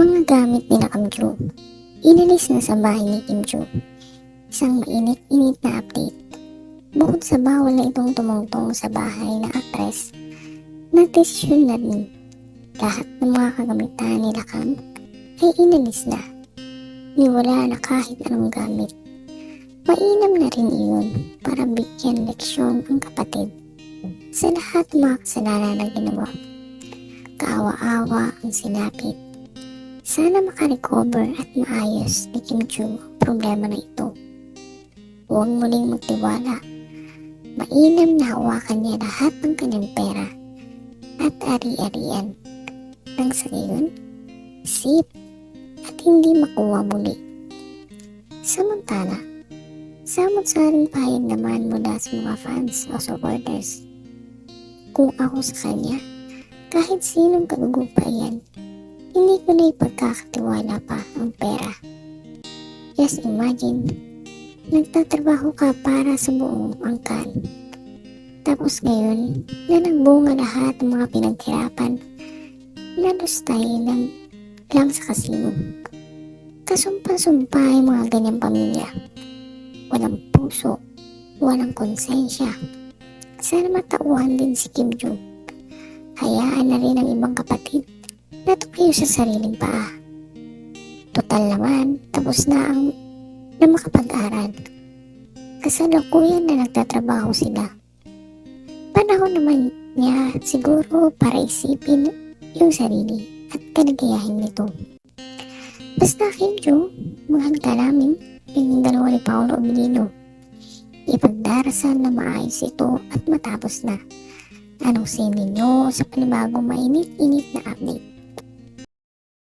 Mga gamit ni Kam Ju. Inalis na sa bahay ni Kim Ju. Isang mainit-init na update. Bukod sa bawal na itong tumungtong sa bahay na aktres, nagdesisyon na rin lahat ng mga kagamitan ni Kam ay inalis na. Niwala na kahit anong gamit. Mainam na rin iyon para bigyan leksyon ang kapatid sa lahat ng mga kasalanan na ginawa. Kaawa-awa ang sinapit. Sana makarecover at maayos ni Kim ang problema na ito. Huwag muling magtiwala. Mainam na hawakan niya lahat ng kanyang pera at ari-arian. Nang sa gayon, sip at hindi makuha muli. Samantala, samot-saring pahayag naman mula sa mga fans o supporters. Kung ako sa kanya, kahit sinong kagugupa yan, hindi ko na ipagkakatiwala pa ang pera. Just imagine, nagtatrabaho ka para sa buong angkan. Tapos ngayon, na nagbunga lahat ng mga pinaghirapan, nalustay lang, lang sa kasino. Kasumpa-sumpa yung mga ganyang pamilya. Walang puso, walang konsensya. Sana matauhan din si Kim Jong. Hayaan na rin ang ibang kapatid na tumayo sa sariling paa. Total naman, tapos na ang na makapag-aral. Kasalukuyan na nagtatrabaho sila. Panahon naman niya siguro para isipin yung sarili at kaligayahin nito. Basta Kim Jong, mahal ka namin yung dalawa ni Paolo Abilino. Ipagdarasal na maayos ito at matapos na. Anong say ninyo sa panibagong mainit-init na update?